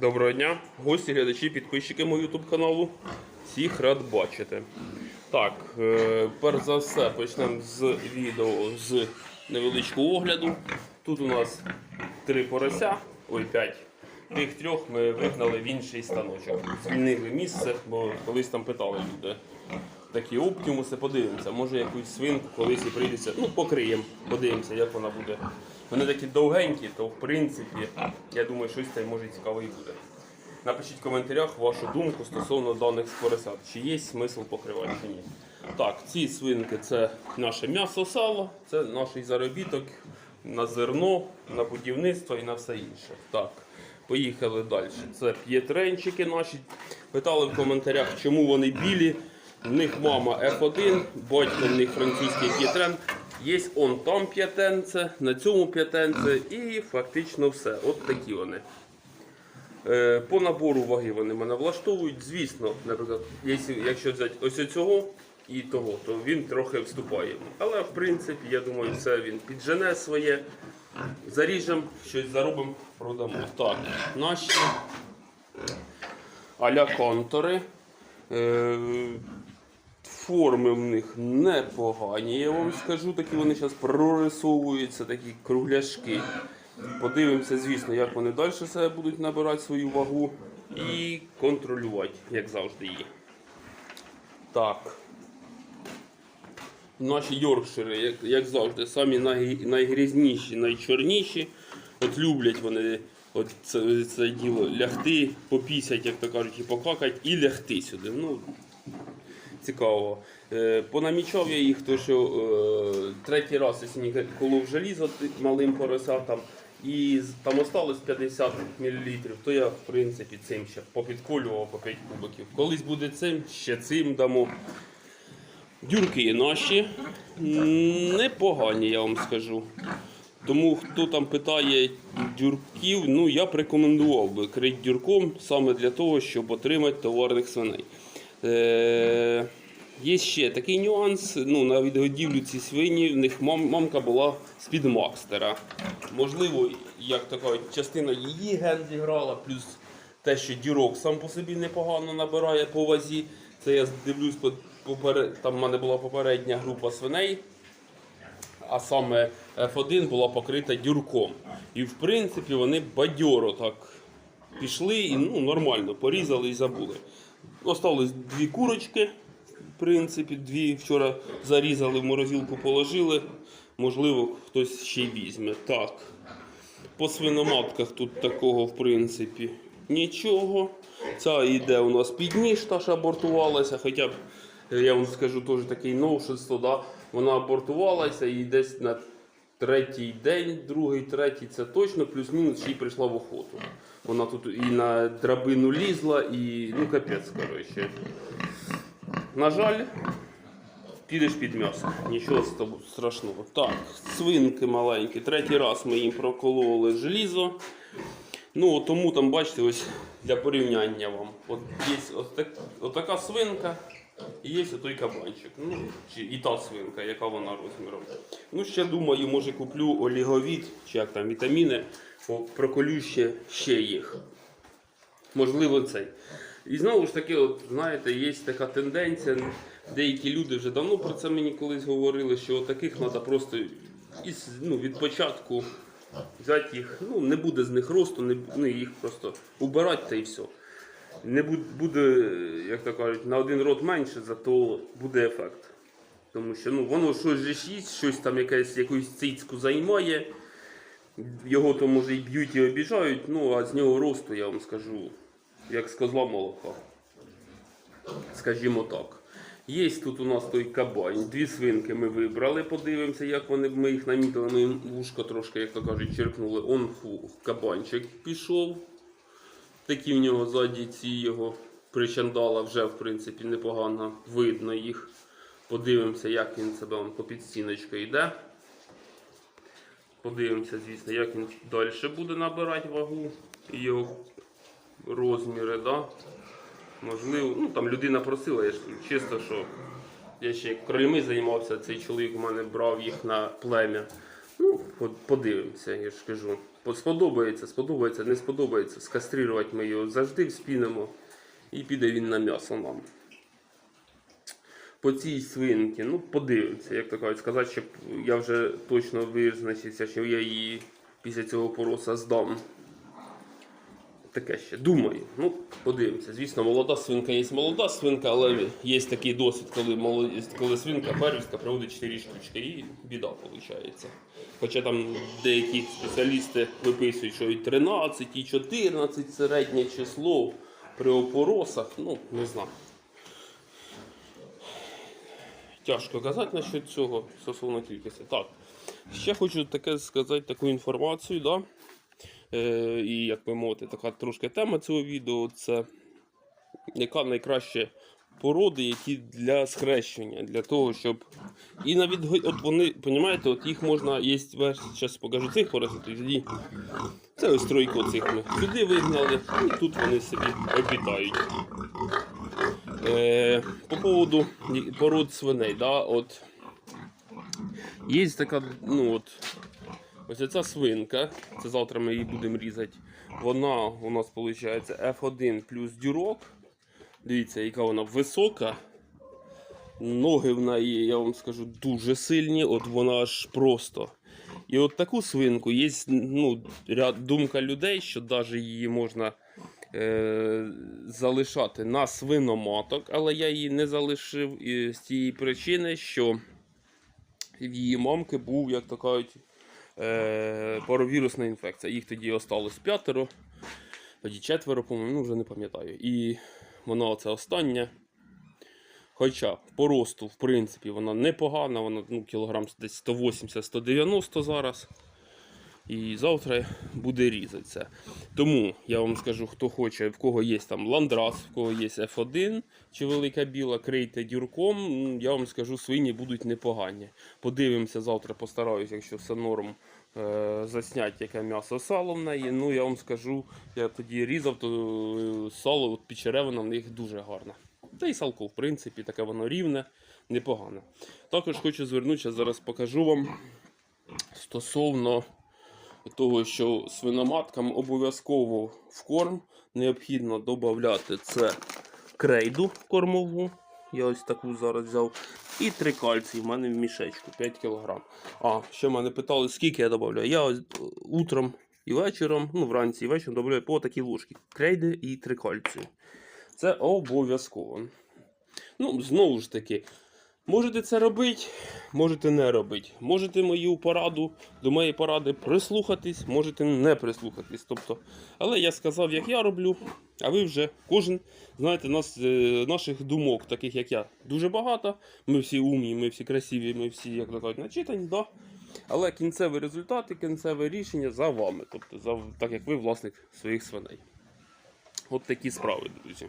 Доброго дня, гості, глядачі, підписчики мого YouTube каналу. Всіх рад бачити. Так, е, перш за все почнемо з відео з невеличкого огляду. Тут у нас три порося, ой, п'ять. Тих трьох ми вигнали в інший станочок. Звільнили місце, бо колись там питали люди. Такі оптимуси, подивимося. Може якусь свинку колись і прийдеться. Ну, покриємо, подивимося, як вона буде. Вони такі довгенькі, то в принципі, я думаю, щось там може цікаве і буде. Напишіть в коментарях вашу думку стосовно даних поросят. Чи є смисл покривати чи ні. Так, ці свинки це наше м'ясо, сало, це наш заробіток на зерно, на будівництво і на все інше. Так, поїхали далі. Це п'єтренчики наші. Питали в коментарях, чому вони білі. В них мама F1, батько в них французький п'єтрен. Є он там п'ятенце, на цьому п'ятенце і фактично все. От такі вони. Е, По набору ваги вони мене влаштовують. Звісно, наприклад, якщо, взяти ось цього і того, то він трохи вступає. Але в принципі, я думаю, це він піджене своє. Заріжемо, щось заробимо, продамо. Так, наші аля контори. Е, Форми в них непогані, я вам скажу, такі вони зараз прорисовуються, такі кругляшки. Подивимося, звісно, як вони далі себе будуть набирати свою вагу і контролювати, як завжди її. Так. Наші йоркшири, як, як завжди, самі най, найгрізніші, найчорніші. От люблять вони от це, це діло лягти, попісять, як то кажуть, і покакати, і лягти сюди. Ну, цікаво. Е, Понамічав я їх, то що е, третій раз я колов желізо малим поросятам. І там осталось 50 мл, то я в принципі цим ще попідколював по 5 кубиків. Колись буде цим, ще цим дамо. Дюрки наші непогані, я вам скажу. Тому хто там питає дюрків, ну я б рекомендував би крити дюрком саме для того, щоб отримати товарних свиней. Е, є ще такий нюанс. Ну, на відгодівлю ці свині, в них мам, мамка була з-під Макстера. Можливо, як така частина її ген зіграла, плюс те, що дюрок сам по собі непогано набирає по вазі. Це я дивлюсь, по- попере- там в мене була попередня група свиней а саме F1 була покрита дюрком. І в принципі вони бадьоро так пішли і ну, нормально порізали і забули. Осталось дві курочки, в принципі, дві вчора зарізали, в морозилку положили. Можливо, хтось ще й візьме. Так. По свиноматках тут такого, в принципі, нічого. Ця йде у нас під ніж, та що абортувалася, хоча б, я вам скажу, теж такий новшинство, да? Вона абортувалася і десь на третій день, другий, третій, це точно, плюс-мінус ще й прийшла в охоту. Вона тут і на драбину лізла, і ну капець, коротше. На жаль, підеш під м'ясо. Нічого з тобою страшного. Так, свинки маленькі. Третій раз ми їм прокололи желізо. Ну, тому там, бачите, ось для порівняння вам. От є ось так, отака свинка і є той кабанчик. Ну, чи, і та свинка, яка вона розміром. Ну, ще думаю, може куплю оліговід, чи як там вітаміни, проколю ще, ще їх. Можливо, цей. І знову ж таки, от, знаєте, є така тенденція. Деякі люди вже давно про це мені колись говорили, що таких треба просто із, ну, від початку взяти їх, ну, не буде з них росту, не, ну, їх просто убирати та і все. Не буде, буде, як то кажуть, на один рот менше, зато буде ефект. Тому що ну, воно щось же їсть, щось там якесь, якусь цицьку займає. Його то може і б'ють і обіжають, ну а з нього росту, я вам скажу, як з козла молока. Скажімо так. Є тут у нас той кабань. Дві свинки ми вибрали, подивимося, як вони ми їх намітили. Ми їм вушко трошки, як то кажуть, черкнули. Он фу, кабанчик пішов. Такі в нього ззаді ці його причандала вже в принципі непогано видно їх. Подивимося, як він себе он по підстіночку йде. Подивимося, звісно, як він далі буде набирати вагу і його розміри. Да? Можливо, ну там людина просила, я ж чисто, що я ще крольми займався, цей чоловік у мене брав їх на плем'я. Ну, подивимося, я ж кажу. Сподобається, сподобається, не сподобається. Скастрирувати ми його завжди вспінемо і піде він на м'ясо нам. По цій свинці, ну подивимося, як то кажуть, сказати, щоб я вже точно визначився, що я її після цього пороса здам. Таке ще думаю. Ну, подивимося. Звісно, молода свинка є молода свинка, але є такий досвід, коли, молоді, коли свинка первістка приводить 4 штучки і біда виходить. Хоча там деякі спеціалісти виписують, що і 13, і 14 середнє число при опоросах, ну, не знаю. Тяжко казати насчет цього стосовно кількості. Так, ще хочу таке сказати таку інформацію, да? Е, і як би мовити, така трошки тема цього відео це яка найкраще породи, які для схрещення, для того, щоб. І навіть от вони, розумієте, от їх можна, є, зараз покажу цих поросят, тоді це ось тройку цих ми сюди вигнали, і тут вони собі обітають. Е, по поводу пород свиней, да, от є така, ну от, ось ця свинка, це завтра ми її будемо різати. Вона у нас виходить F1 плюс дюрок. Дивіться, яка вона висока. Ноги в неї, я вам скажу, дуже сильні, от вона аж просто. І от таку свинку є ну, ряд, думка людей, що навіть її можна е, залишати на свиноматок, але я її не залишив з тієї причини, що в її мамки був, як то кажуть, е, паровірусна інфекція. Їх тоді осталось п'ятеро, тоді четверо, по-моєму, ну вже не пам'ятаю. І вона оце остання. Хоча по росту, в принципі, вона непогана, вона ну, кілограм десь 180-190 зараз. І завтра буде різатися. Тому я вам скажу, хто хоче, в кого є там ландрас, в кого є F1 чи велика біла, крийте дюрком. Я вам скажу, свині будуть непогані. Подивимося завтра, постараюся, якщо все норм, е, засняти яке м'ясо сало в неї. Ну я вам скажу, я тоді різав, то е, сало от підчеревина в них дуже гарна. Та й салко, в принципі, таке воно рівне, непогане. Також хочу звернутися, зараз покажу вам стосовно того, що свиноматкам обов'язково в корм необхідно додати це крейду кормову. Я ось таку зараз взяв. І три кальції в мене в мішечку 5 кг. А, ще мене питали, скільки я додаю. Я ось, е, утром і вечором, ну вранці і вечором додаю по такій ложці. Крейди і три кальції. Це обов'язково. Ну, знову ж таки, можете це робити, можете не робити. Можете мою пораду, до моєї поради прислухатись, можете не прислухатись. Тобто, але я сказав, як я роблю, а ви вже кожен, знаєте, нас, е, наших думок, таких як я, дуже багато. Ми всі умні, ми всі красиві, ми всі, як кажуть, начитані, да? але кінцевий результат і кінцеве рішення за вами. Тобто, за, так як ви власник своїх свиней. От такі справи, друзі.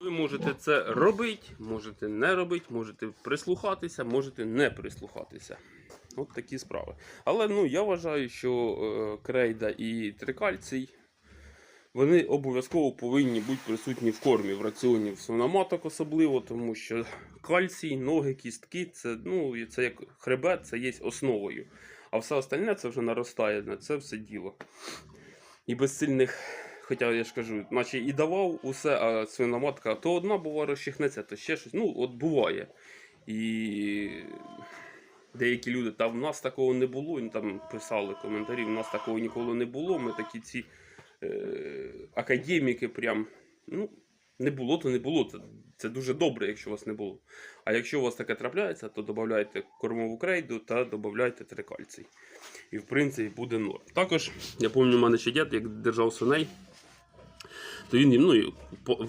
Ви можете це робити, можете не робити, можете прислухатися, можете не прислухатися. От такі справи. Але ну, я вважаю, що е, крейда і трикальцій вони обов'язково повинні бути присутні в кормі, в раціоні в свиноматок особливо, тому що кальцій, ноги, кістки це, ну, це як хребет, це є основою. А все остальне це вже наростає на це все діло. І без сильних Хоча я ж кажу, наче і давав усе, а свиноматка то одна бува розчихнеться, то ще щось. Ну, от буває. І деякі люди, та в нас такого не було, там писали коментарі, в нас такого ніколи не було. Ми такі ці е, академіки прям. Ну, не було, то не було. Це, це дуже добре, якщо у вас не було. А якщо у вас таке трапляється, то додавайте кормову крейду та додавайте трикальцій. І в принципі буде норм. Також, я пам'ятаю, у мене ще дід, як держав свиней, то він їм ну,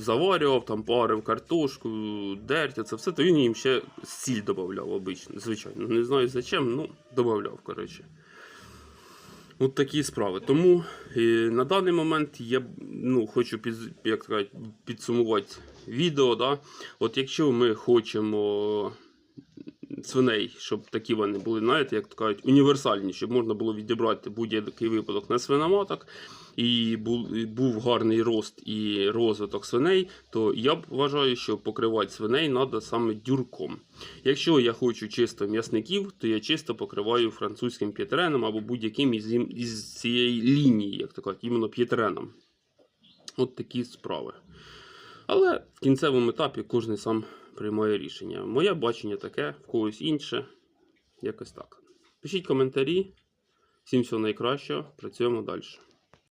заварював, там, парив картошку, дертя, це все, то він їм ще сіль додавав обично, звичайно. Не знаю зачем, ну, додавав, коротше. От такі справи. Тому е, на даний момент я ну, хочу під, як сказати, підсумувати відео. Да? От якщо ми хочемо свиней, щоб такі вони були, знаєте, як кажуть, універсальні, щоб можна було відібрати будь-який випадок на свиноматок, і і був гарний рост і розвиток свиней, то я б вважаю, що покривати свиней треба саме дюрком. Якщо я хочу чисто м'ясників, то я чисто покриваю французьким п'єтреном або будь-яким із, із цієї лінії, як то кажуть, іменно п'єтреном. От такі справи. Але в кінцевому етапі кожен сам приймає рішення. Моє бачення таке, в когось інше. Якось так. Пишіть коментарі. Всім всього найкращого. Працюємо далі.